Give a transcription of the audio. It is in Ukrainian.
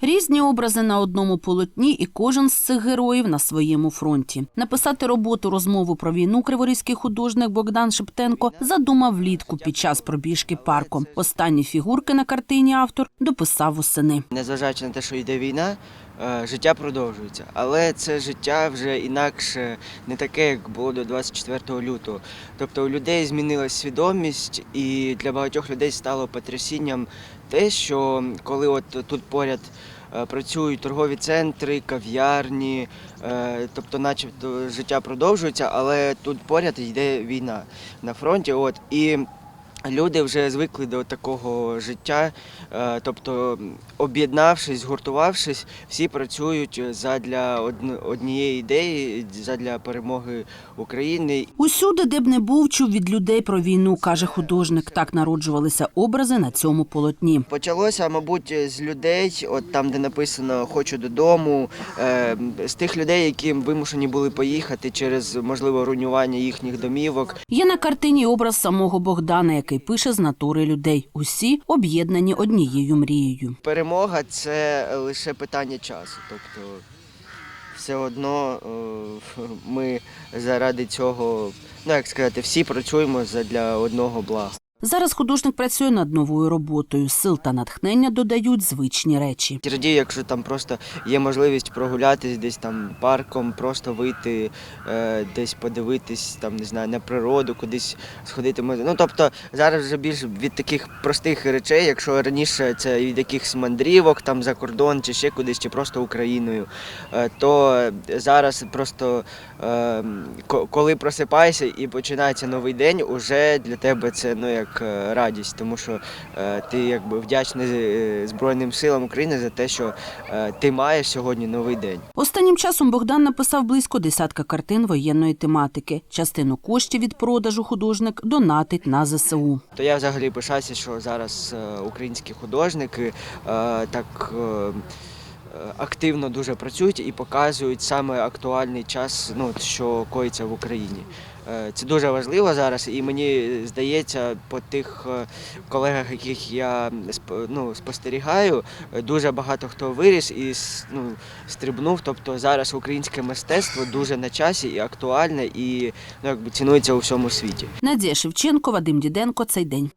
Різні образи на одному полотні, і кожен з цих героїв на своєму фронті. Написати роботу розмову про війну криворізький художник Богдан Шептенко задумав влітку під час пробіжки парком. Останні фігурки на картині автор дописав восени. Незважаючи на те, що йде війна, життя продовжується. Але це життя вже інакше не таке, як було до 24 лютого. Тобто у людей змінилась свідомість, і для багатьох людей стало потрясінням те, що коли от тут поряд. е, Працюють торгові центри, кав'ярні, е, тобто, начебто, життя продовжується, але тут поряд йде війна на фронті. От і Люди вже звикли до такого життя, е, тобто, об'єднавшись, згуртувавшись, всі працюють задля однієї ідеї, задля перемоги України. Усюди, де б не був, чув від людей про війну, каже художник. Так народжувалися образи на цьому полотні. Почалося, мабуть, з людей, от там, де написано Хочу додому, е, з тих людей, які вимушені були поїхати через можливо руйнування їхніх домівок. Є на картині образ самого Богдана, який пише з натури людей. Усі об'єднані однією мрією. Перемога це лише питання часу. Тобто, все одно е, ми заради цього, ну як сказати, всі працюємо для одного блага. Зараз художник працює над новою роботою. Сил та натхнення додають звичні речі. Радію, якщо там просто є можливість прогулятись десь там парком, просто вийти, е, десь подивитись, там не знаю, на природу, кудись сходити. Ну тобто зараз вже більш від таких простих речей, якщо раніше це від якихось мандрівок там за кордон чи ще кудись, чи просто Україною, е, то зараз просто е, коли просипаєшся і починається новий день, уже для тебе це ну як е, радість, тому що е, ти якби вдячний е, Збройним силам України за те, що ти маєш сьогодні новий день. Останнім часом Богдан написав близько десятка картин воєнної тематики. Частину коштів від продажу художник донатить на ЗСУ. То я взагалі пишаюся, що зараз українські художники так. Е, Активно дуже працюють і показують саме актуальний час, ну що коїться в Україні. Е, Це дуже важливо зараз, і мені здається, по тих е, колегах, яких я ну, спостерігаю, дуже багато хто виріс і ну, стрибнув. Тобто зараз українське мистецтво дуже на часі і актуальне, і ну, якби цінується у всьому світі. Надія Шевченко, Вадим Діденко. Цей день.